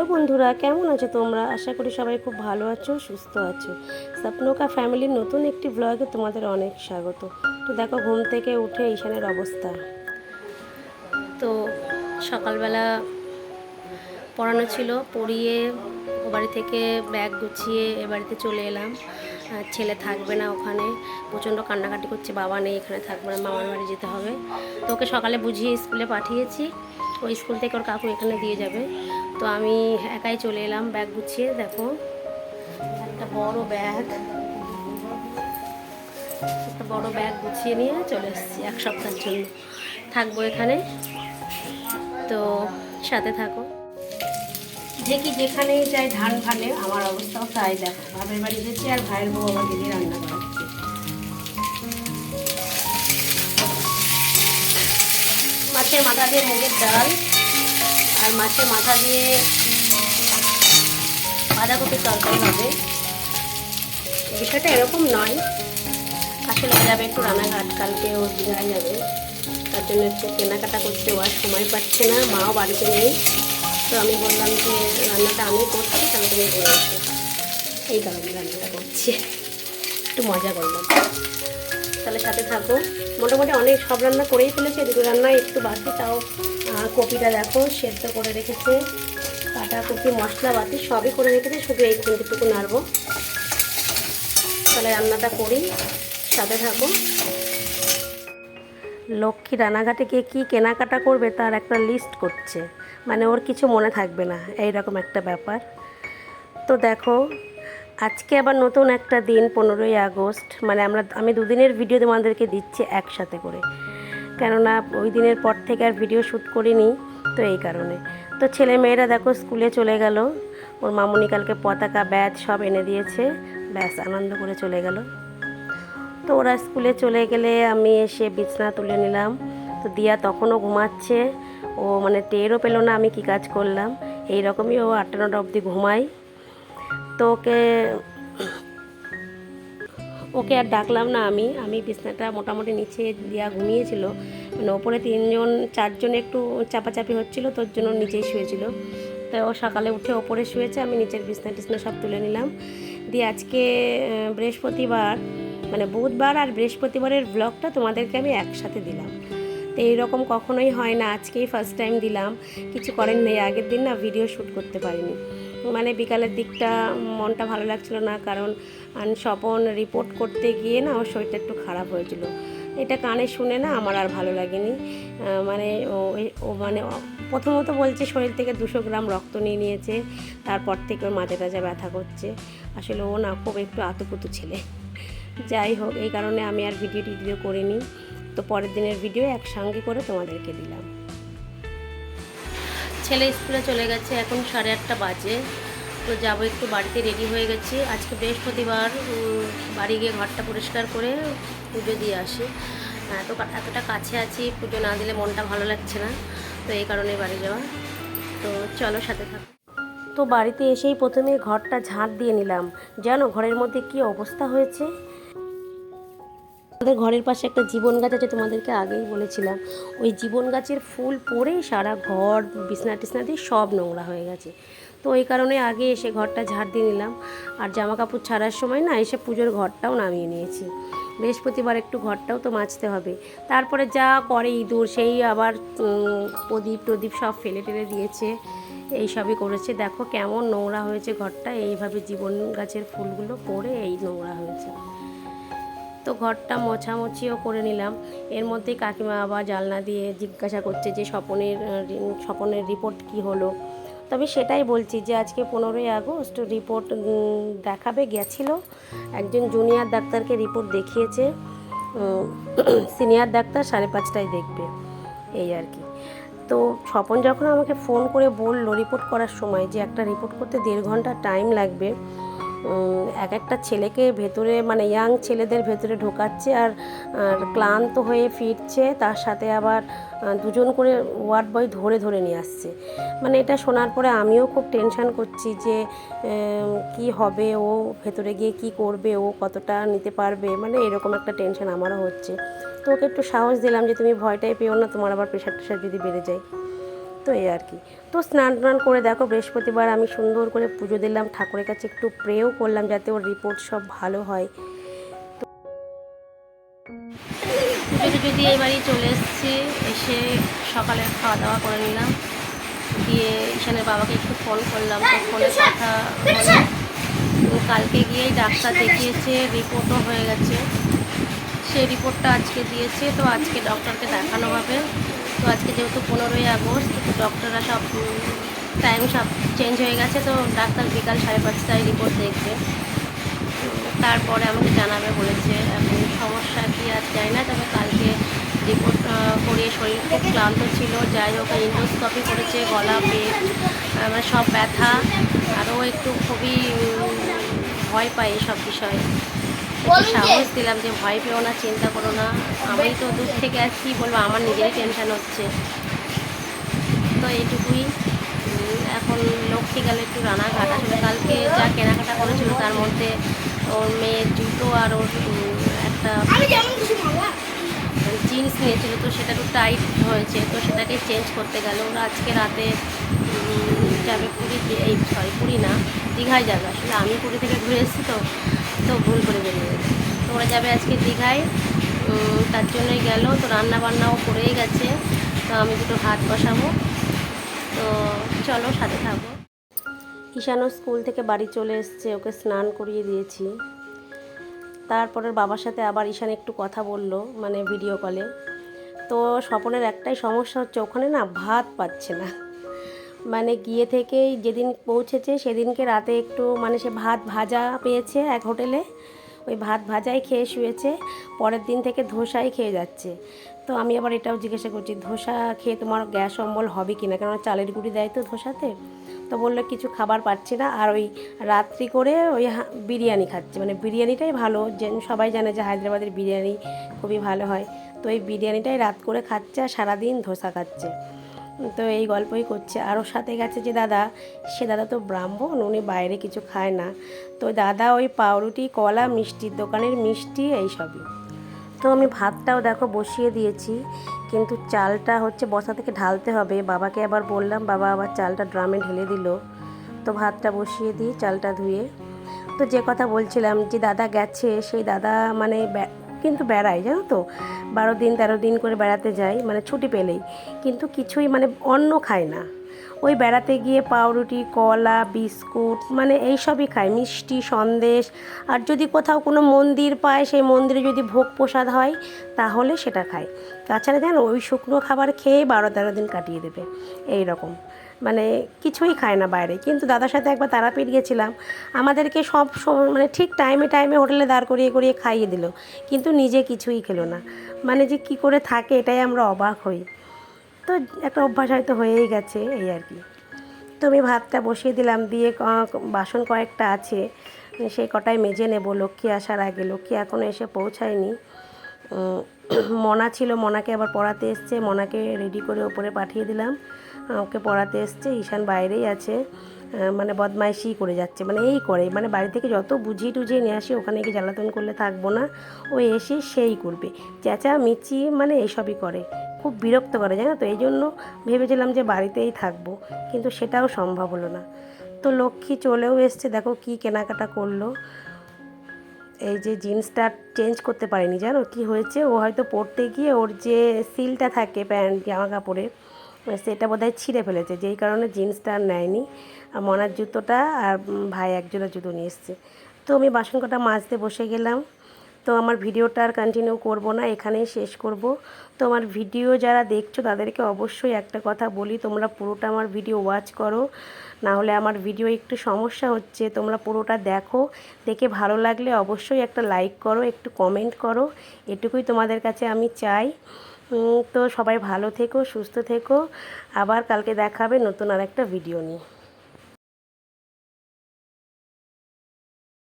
Hello বন্ধুরা, কেমন আছো তোমরা? আশা করি সবাই খুব ভালো আছো, সুস্থ আছো। স্বপ্নকা ফ্যামিলির নতুন একটি ব্লগে তোমাদের অনেক স্বাগত। তো দেখো, ঘুম থেকে উঠে ঈশানের অবস্থা। তো সকালবেলা পড়ানো ছিল, পড়িয়ে ও বাড়ি থেকে ব্যাগ গুছিয়ে এ বাড়িতে চলে এলাম। ছেলে থাকবে না ওখানে, প্রচণ্ড কান্নাকাটি করছে, বাবা নেই, এখানে থাকবে না, মামার বাড়ি যেতে হবে। তো ওকে সকালে বুঝিয়ে স্কুলে পাঠিয়েছি। ওই স্কুল থেকে ওর কাকু এখানে দিয়ে যাবে। তো আমি একাই চলে এলাম ব্যাগ গুছিয়ে, দেখো। একটা বড় ব্যাগ। একটা বড় ব্যাগ গুছিয়ে নিয়ে চলে এসেছি এক সপ্তাহের জন্য। থাকব এখানে। তো সাথে থাকো। দেখি যেখানেই যাই ধান ভালে আমার অবস্থাও তাই দেখো। ভাবের বাড়ি যেছি আর ভাইয়ের বউ আমার দিদি রান্না করাচ্ছে মাছের মাথা দিয়ে মুগের ডাল। আর মাছের মাথা দিয়ে বাঁধাকপির তরকারি হবে। বিষয়টা এরকম নয়। কাছে আসলে যাবে, একটু রানাঘাট কালকে ও দীঘায় যাবে। তার জন্য একটু কেনাকাটা করতে আর সময় পাচ্ছে না, মাও বাড়িতে নেই। তো আমি বললাম যে, রান্নাটা আমি করছি, তাহলে তুমি করে এই কারণে রান্নাটা করছি। একটু মজা করলাম। তাহলে সাথে থাকো। মোটামুটি অনেক সব রান্না করেই ফেলেছে, দুটো রান্না একটু বাকি, তাও কপিটা দেখো, সেদ্ধ করে রেখেছে। কাটা কপি, মশলা বাতি সবই করে রেখেছে, শুধু এই খুঁটিটুকু নাড়বো। তাহলে রান্নাটা করি, সাথে থাকো। লক্ষ্মী রানাঘাটে গিয়ে কী কেনাকাটা করবে তার একটা লিস্ট করছে। মানে ওর কিছু মনে থাকবে না এই রকম একটা ব্যাপার। তো দেখো আজকে আবার নতুন একটা দিন, পনেরোই আগস্ট। মানে আমরা, আমি দুদিনের ভিডিও তোমাদেরকে দিচ্ছি একসাথে করে। কেননা ওই দিনের পর থেকে আর ভিডিও শ্যুট করিনি, তো এই কারণে। তো ছেলে মেয়েরা দেখো, স্কুলে চলে গেল। ওর মামুনি কালকে পতাকা, ব্যাচ সব এনে দিয়েছে। ব্যাস, আনন্দ করে চলে গেল। তো ওরা স্কুলে চলে গেলে আমি এসে বিছনা তুলে নিলাম। তো দিয়া তখনও ঘুমাচ্ছে। ও মানে টেরও পেল না আমি কি কাজ করলাম। এই রকমই ও আটটা নটা অবধি ঘুমাই তো ওকে ওকে আর ডাকলাম না আমি। আমি বিছনাটা মোটামুটি নিচে দিয়া ঘুমিয়েছিল। মানে ওপরে তিনজন, চারজন একটু চাপাচাপি হচ্ছিল, তোর জন্য নিচেই শুয়েছিল। তো ও সকালে উঠে ওপরে শুয়েছে, আমি নিচের বিছনা টিছনা সব তুলে নিলাম। দিয়ে আজকে বৃহস্পতিবার মানে বুধবার আর বৃহস্পতিবারের ব্লগটা তোমাদেরকে আমি একসাথে দিলাম। তো এইরকম কখনোই হয় না, আজকেই ফার্স্ট টাইম দিলাম। কিছু করেন নেই, আগের দিন না ভিডিও শ্যুট করতে পারিনি। মানে বিকালের দিকটা মনটা ভালো লাগছিল না, কারণ স্বপন রিপোর্ট করতে গিয়ে না ওর শরীরটা একটু খারাপ হয়েছিল। এটা কানে শুনে না আমার আর ভালো লাগেনি। মানে ও মানে প্রথমত বলছে শরীর থেকে দুশো গ্রাম রক্ত নিয়ে নিয়েছে, তারপর থেকে ওর মাঝে টাজা ব্যথা করছে। আসলে ও না খুব একটু আতুপুতু ছেলে। যাই হোক, এই কারণে আমি আর ভিডিও টিডিও করিনি। তো পরের দিনের ভিডিও একসঙ্গে করে তোমাদেরকে দিলাম। ছেলে স্কুলে চলে গেছে, এখন সাড়ে আটটা বাজে। তো যাব একটু বাড়িতে, রেডি হয়ে গেছি। আজকে বৃহস্পতিবার বাড়ি গিয়ে ঘরটা পরিষ্কার করে পুজো দিয়ে আসি। এত কা- এতটা কাছে আছি, পুজো না দিলে মনটা ভালো লাগছে না। তো এই কারণে বাড়ি যাওয়া। তো চলো সাথে থাকো। তো বাড়িতে এসেই প্রথমে ঘরটা ঝাঁট দিয়ে নিলাম। জানো, ঘরের মধ্যে কি অবস্থা হয়েছে? আমাদের ঘরের পাশে একটা জীবন গাছ আছে, তোমাদেরকে আগেই বলেছিলাম। ওই জীবন গাছের ফুল পড়ে সারা ঘর, বিছনা টিছনা দিয়ে সব নোংরা হয়ে গেছে। তো ওই কারণে আগে এসে ঘরটা ঝাড় দিয়ে নিলাম। আর জামা কাপড় ছাড়ার সময় না এসে পুজোর ঘরটাও নামিয়ে নিয়েছি। বৃহস্পতিবার একটু ঘরটাও তো মাজতে হবে। তারপরে যা করে ইঁদুর, সেই আবার প্রদীপ টদীপ সব ফেলে টেলে দিয়েছে। এই সবই করেছে। দেখো কেমন নোংরা হয়েছে ঘরটা। এইভাবে জীবন গাছের ফুলগুলো পড়ে এই নোংরা হয়েছে। তো ঘরটা মোছামুছিও করে নিলাম। এর মধ্যেই কাকিমা আবার জালনা দিয়ে জিজ্ঞাসা করছে যে স্বপনের স্বপনের রিপোর্ট কি হলো? তবে সেটাই বলছি যে আজকে পনেরোই আগস্ট রিপোর্ট দেখাবে, গেছিল। একজন জুনিয়র ডাক্তারকে রিপোর্ট দেখিয়েছে সিনিয়র ডাক্তার সাড়ে পাঁচটায় দেখবে। এই আর কি। তো স্বপন যখন আমাকে ফোন করে বলল রিপোর্ট করার সময় যে একটা রিপোর্ট করতে দেড় ঘণ্টা টাইম লাগবে এক একটা ছেলেকে ভেতরে মানে ইয়াং ছেলেদের ভেতরে ঢোকাচ্ছে আর ক্লান্ত হয়ে ফিরছে, তার সাথে আবার দুজন করে ওয়ার্ড বয় ধরে ধরে নিয়ে আসছে। মানে এটা শোনার পরে আমিও খুব টেনশন করছি যে কি হবে, ও ভেতরে গিয়ে কি করবে, ও কতটা নিতে পারবে মানে এরকম একটা টেনশন আমারও হচ্ছে। তো ওকে একটু সাহস দিলাম যে, তুমি ভয়টাই পেও না, তোমার আবার প্রেশার টেশার যদি বেড়ে যায়। তো এই আর কি। তো স্নান টান করে দেখো, বৃহস্পতিবার আমি সুন্দর করে পুজো দিলাম, ঠাকুরের কাছে একটু প্রেও করলাম যাতে ওর রিপোর্ট সব ভালো হয়। পুজো টুজো দিয়ে চলে এসেছি, এসে সকালে খাওয়া দাওয়া করে নিলাম। দিয়ে ঈশানের বাবাকে একটু ফোন করলাম, তো ফোনে কথা কালকে গিয়েই ডাক্তার দেখিয়েছে রিপোর্টও হয়ে গেছে। সেই রিপোর্টটা আজকে দিয়েছে, তো আজকে ডক্টরকে দেখানো হবে। তো আজকে যেহেতু পনেরোই আগস্ট ডক্টররা সব টাইম সব চেঞ্জ হয়ে গেছে, তো ডাক্তার বিকাল সাড়ে পাঁচটায় রিপোর্ট দেখবে। তারপরে আমাকে জানাবে, বলেছে, এখন সমস্যা কি আর জানি না, তবে কালকে রিপোর্ট করিয়ে শরীর খুব ক্লান্ত ছিল। যাই হোক ইন্ডোস্কপি করেছে, গলা, পেট মানে সব ব্যথা, আরও একটু খুবই ভয় পাই এসব বিষয়ে। সাহস দিলাম যে ভয় পেও না চিন্তা করো না। আমি তো দূর থেকে আর কি বলব আমার নিজেরই টেনশান হচ্ছে। তো এইটুকুই। উম, এখন লক্ষ্মী গেলে একটু রানাঘাট। আসলে কালকে যা কেনাকাটা করেছিল তার মধ্যে ওর মেয়ের জুতো আর ওর একটা জিন্স নিয়েছিল তো সেটা একটু টাইট হয়েছে তো সেটাকে চেঞ্জ করতে গেল। ওরা আজকে রাতে যাবে পুরী এই সরি পুরী না দীঘায় যাবে। আসলে আমি পুরী থেকে ঘুরে এসেছি তো। তো ভুল করে বেরিয়ে গেছে। তো ওরা যাবে আজকে দীঘায় তার জন্যই গেল। তো রান্না বান্নাও করেই গেছে। তো আমি দুটো ভাত বসাবো। তো চলো সাথে থাকব ঈশানও স্কুল থেকে বাড়ি চলে এসছে। ওকে স্নান করিয়ে দিয়েছি। তারপরে বাবার সাথে আবার ঈশান একটু কথা বলল মানে ভিডিও কলে তো স্বপনের একটাই সমস্যা হচ্ছে, ওখানে না ভাত পাচ্ছে না। মানে গিয়ে থেকেই যেদিন পৌঁছেছে সেদিনকে রাতে একটু মানে সে ভাত ভাজা পেয়েছে এক হোটেলে। ওই ভাত ভাজাই খেয়ে শুয়েছে, পরের দিন থেকে ধোসাই খেয়ে যাচ্ছে। তো আমি আবার এটাও জিজ্ঞাসা করছি, ধোসা খেয়ে তোমার গ্যাস অম্বল হবে কি না কেননা চালের গুঁড়ি দেয় তো ধোসাতে। তো বলল কিছু খাবার পাচ্ছি না। আর ওই রাত্রি করে ওই বিরিয়ানি খাচ্ছে। মানে বিরিয়ানিটাই ভালো। যে সবাই জানে যে হায়দ্রাবাদের বিরিয়ানি খুবই ভালো হয়। তো এই বিরিয়ানিটাই রাত করে খাচ্ছে আর সারাদিন ধোসা খাচ্ছে। তো এই গল্পই করছে। আর ওর সাথে গেছে যে দাদা, সে দাদা তো ব্রাহ্মণ, উনি বাইরে কিছু খায় না। তো দাদা ওই পাউরুটি, কলা মিষ্টির দোকানের মিষ্টি এইসবই তো আমি ভাতটাও দেখো বসিয়ে দিয়েছি, কিন্তু চালটা হচ্ছে বসা থেকে ঢালতে হবে। বাবাকে আবার বললাম, বাবা আবার চালটা ড্রামে ঢেলে দিল। তো ভাতটা বসিয়ে দিই চালটা ধুয়ে। তো যে কথা বলছিলাম যে দাদা গেছে, সেই দাদা মানে কিন্তু বেড়ায়, জানো তো? বারো দিন, তেরো দিন করে বেড়াতে যায় মানে ছুটি পেলেই। কিন্তু কিছুই মানে অন্ন খায় না। ওই বেড়াতে গিয়ে পাউরুটি, কলা, বিস্কুট মানে এই সবই খায়। মিষ্টি, সন্দেশ, আর যদি কোথাও কোনো মন্দির পায়, সেই মন্দিরে যদি ভোগ প্রসাদ হয়, তাহলে সেটা খায়। তাছাড়া জানো, ওই শুকনো খাবার খেয়ে বারো তেরো দিন কাটিয়ে দেবে। এই রকম মানে কিছুই খায় না বাইরে। কিন্তু দাদার সাথে একবার তারাপীঠ গেছিলাম, আমাদেরকে সব মানে ঠিক টাইমে টাইমে হোটেলে দাঁড় করিয়ে করিয়ে খাইয়ে দিল, কিন্তু নিজে কিছুই খেলো না। মানে যে কি করে থাকে এটাই আমরা অবাক হই। তো একটা অভ্যাস হয়তো হয়েই গেছে এই আর কি। তো আমি ভাতটা বসিয়ে দিলাম, দিয়ে বাসন কয়েকটা আছে, সেই কটাই মেজে নেব। লক্ষ্মী আসার আগে, লক্ষ্মী এখনও এসে পৌঁছায়নি। মনা ছিল, মনাকে আবার পড়াতে এসছে, মনাকে রেডি করে ওপরে পাঠিয়ে দিলাম। ওকে পড়াতে এসছে, ঈশান বাইরেই আছে মানে বদমাইশি করে যাচ্ছে মানে এই করে মানে বাড়ি থেকে যত বুঝিয়ে টুঝিয়ে নিয়ে আসি, ওখানে গিয়ে জ্বালাতন করলে থাকব না, ও এসে সেই করবে। চেঁচা, মিচি মানে এইসবই করে, খুব বিরক্ত করে, জানো তো, এই জন্য ভেবেছিলাম যে বাড়িতেই থাকব, কিন্তু সেটাও সম্ভব হলো না। তো লক্ষ্মী চলেও এসছে, দেখো কি কেনাকাটা করল। এই যে জিন্সটা চেঞ্জ করতে পারেনি, জানো কি হয়েছে, ও হয়তো পরতে গিয়ে ওর যে সিলটা থাকে প্যান্ট জামা কাপড়ের সেটা বোধহয় ছিঁড়ে ফেলেছে। যেই কারণে জিন্সটা আর নেয়নি। আর মনার জুতোটা আর ভাই একজোড়া জুতো নিয়ে এসছে। তো আমি বাসন কটা মাজতে বসে গেলাম। তো আমার ভিডিওটা আর কন্টিনিউ করব না, এখানেই শেষ করব। তো আমার ভিডিও যারা দেখছ, তাদেরকে অবশ্যই একটা কথা বলি, তোমরা পুরোটা আমার ভিডিও ওয়াচ করো। না হলে আমার ভিডিও একটু সমস্যা হচ্ছে, তোমরা পুরোটা দেখো। দেখে ভালো লাগলে অবশ্যই একটা লাইক করো, একটু কমেন্ট করো। এটুকুই তোমাদের কাছে আমি চাই। তো সবাই ভালো থেকো সুস্থ থেকো। আবার কালকে দেখাবে নতুন আর একটা ভিডিও নিয়ে।